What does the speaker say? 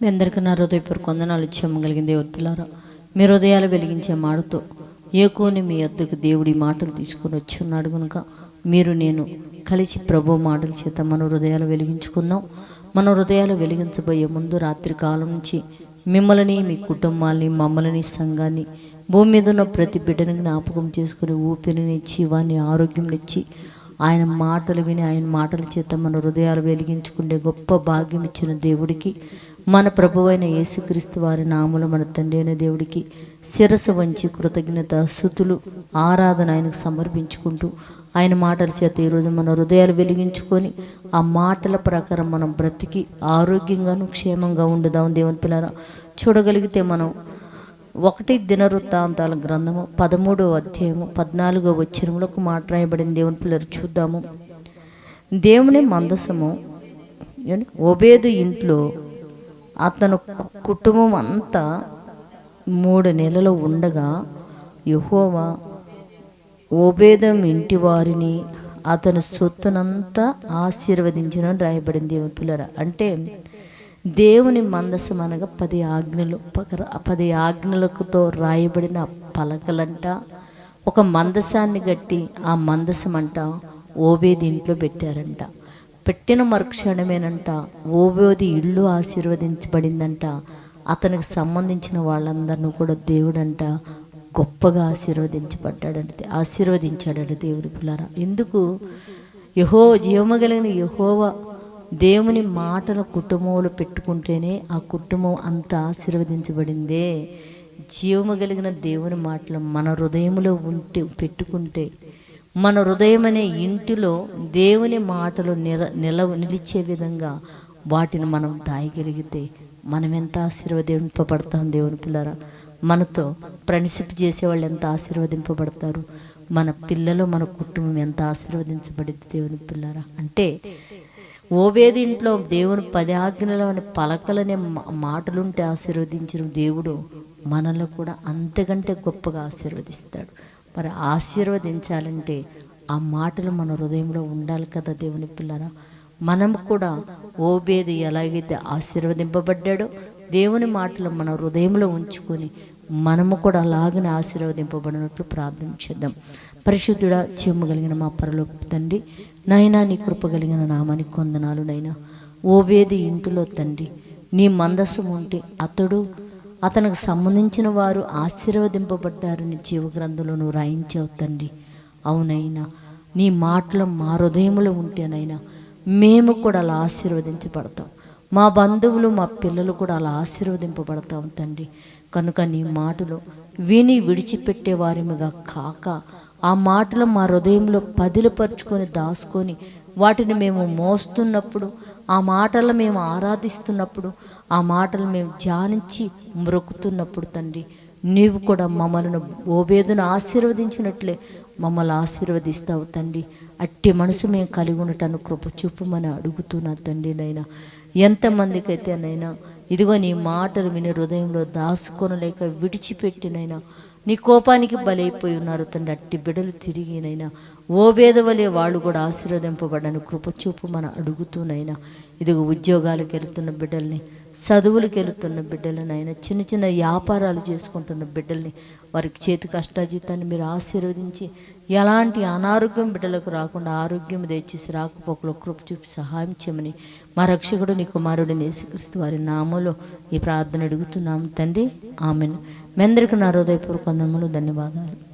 మీ అందరికీ నా హృదయపూర్వక వందనాలు ఇచ్చేమ్మగలిగిన దేవుడులారా మీ హృదయాలు వెలిగించే మాటతో ఏకోని మీ వద్దకు దేవుడి మాటలు తీసుకొని వచ్చి ఉన్నాడు కనుక మీరు నేను కలిసి ప్రభు మాటల చేత మన హృదయాలు వెలిగించుకుందాం. మన హృదయాలు వెలిగించబోయే ముందు రాత్రి కాలం నుంచి మిమ్మల్ని మీ కుటుంబాన్ని మమ్మల్ని సంఘాన్ని భూమి మీద ఉన్న ప్రతి బిడ్డని జ్ఞాపకం చేసుకుని ఊపిరినిచ్చి వాని ఆరోగ్యంనిచ్చి ఆయన మాటలు విని ఆయన మాటల చేత మన హృదయాలు వెలిగించుకునే గొప్ప భాగ్యం ఇచ్చిన దేవుడికి మన ప్రభువైన యేసుక్రీస్తు వారి నామలు మన తండ్రి అయిన దేవుడికి శిరసు వంచి కృతజ్ఞత స్థుతులు ఆరాధన ఆయనకు సమర్పించుకుంటూ ఆయన మాటల చేత ఈరోజు మన హృదయాలు వెలిగించుకొని ఆ మాటల ప్రకారం మనం బ్రతికి ఆరోగ్యంగాను క్షేమంగా ఉండుదాం దేవుని పిల్లరా. చూడగలిగితే మనం ఒకటి దినవృత్తాంతాల గ్రంథము పదమూడవ అధ్యాయము పద్నాలుగో వచ్చినములో ఒక మాట రాయబడిన దేవుని పిల్లలు చూద్దాము. దేవుని మందసము ఓబేదు ఇంట్లో అతను కుటుంబం అంతా మూడు నెలలు ఉండగా యహోవా ఓబేదం ఇంటి వారిని అతని సొత్తునంతా ఆశీర్వదించిన రాయబడింది. దేవుని పిల్లరా అంటే దేవుని మందసం అనగా పది ఆజ్ఞలు పకర- పది ఆజ్ఞలకుతో రాయబడిన పలకలంట. ఒక మందసాన్ని గట్టి ఆ మందసం అంట ఓబేది ఇంట్లో పెట్టారంట. పెట్టిన మరుక్షణమేనంట. ఓవోది ఇల్లు ఆశీర్వదించబడిందంట. అతనికి సంబంధించిన వాళ్ళందరినీ కూడా దేవుడంట గొప్పగా ఆశీర్వదించబడ్డాడంట. ఆశీర్వదించాడట దేవుడి పిల్లరా. ఎందుకు? యహో జీవమగలిగిన యహోవ దేవుని మాటల కుటుంబంలో పెట్టుకుంటేనే ఆ కుటుంబం అంత ఆశీర్వదించబడిందే. జీవము కలిగిన దేవుని మాటలు మన హృదయంలో ఉంటే పెట్టుకుంటే మన హృదయం అనే ఇంటిలో దేవుని మాటలు నిల నిలవ నిలిచే విధంగా వాటిని మనం దాయగలిగితే మనం ఎంత ఆశీర్వదింపబడతాం దేవుని పిల్లరా? మనతో ఫ్రెండ్షిప్ చేసేవాళ్ళు ఎంత ఆశీర్వదింపబడతారు? మన పిల్లలు మన కుటుంబం ఎంత ఆశీర్వదించబడింది దేవుని పిల్లరా? అంటే ఓవేది ఇంట్లో దేవుని పది ఆజ్ఞలు అనే పలకలనే మా- మాటలుంటే ఆశీర్వదించిన దేవుడు మనల్ని కూడా అంతకంటే గొప్పగా ఆశీర్వదిస్తాడు. మరి ఆశీర్వదించాలంటే ఆ మాటలు మన హృదయంలో ఉండాలి కదా దేవుని పిల్లరా? మనం కూడా ఓబేది ఎలాగైతే ఆశీర్వదింపబడ్డాడో దేవుని మాటలు మన హృదయంలో ఉంచుకొని మనము కూడా అలాగనే ఆశీర్వదింపబడినట్లు ప్రార్థన చేద్దాం. పరిశుద్ధుడా చెమ్మగలిగిన మా పరలోపు తండ్రి నైనా నీ కృప కలిగిన నామానికి కొందనాలు నైనా. ఓవేది ఇంటిలో తండ్రి నీ మందస్సు ఉంటే అతడు అతనికి సంబంధించిన వారు ఆశీర్వదింపబడ్డారని జీవగ్రంథంలో నువ్వు రాయించావు తండ్రి. అవునైనా నీ మాటలు మా హృదయంలో ఉంటేనైనా మేము కూడా అలా ఆశీర్వదించబడతాం. మా బంధువులు మా పిల్లలు కూడా అలా ఆశీర్వదింపబడతాం తండ్రి. కనుక నీ మాటలు విని విడిచిపెట్టే వారిగా కాక ఆ మాటలు మా హృదయంలో పదిలపరుచుకొని దాచుకొని వాటిని మేము మోస్తున్నప్పుడు ఆ మాటలు మేము ఆరాధిస్తున్నప్పుడు ఆ మాటలు మేము ధ్యానించి మ్రొక్కుతున్నప్పుడు తండ్రి నీవు కూడా మమ్మల్ని ఓబేదును ఆశీర్వదించినట్లే మమ్మల్ని ఆశీర్వదిస్తావు తండ్రి. అట్టి మనసు మేము కలిగి ఉండటానికి కృప చూపమని అడుగుతున్నా తండ్రి నైనా ఎంతమందికైతే నైనా ఇదిగో నీ మాటలు విని హృదయంలో దాచుకొనలేక విడిచిపెట్టినైనా నీ కోపానికి బలైపోయి ఉన్నారు తండ్రి. అట్టి బిడలు తిరిగినైనా ఓ వేదవలే వాళ్ళు కూడా ఆశీర్వదింపబడని కృపచూపు మనం మన అడుగుతూనైనా ఇదిగో ఉద్యోగాలకు వెళ్తున్న బిడ్డల్ని చదువులకు వెళ్తున్న ఆయన చిన్న చిన్న వ్యాపారాలు చేసుకుంటున్న బిడ్డల్ని వారికి చేతి కష్టాజీతాన్ని మీరు ఆశీర్వదించి ఎలాంటి అనారోగ్యం బిడ్డలకు రాకుండా ఆరోగ్యం దయచేసి రాకపోకలో కృప చూపి సహాయం చేయమని మా రక్షకుడు నీ కుమారుడు నేసుక్రీస్తు వారి నామంలో ఈ ప్రార్థన అడుగుతున్నాం తండ్రి ఆమెను. మీ అందరికీ నా హృదయపూర్వక వందనములు ధన్యవాదాలు.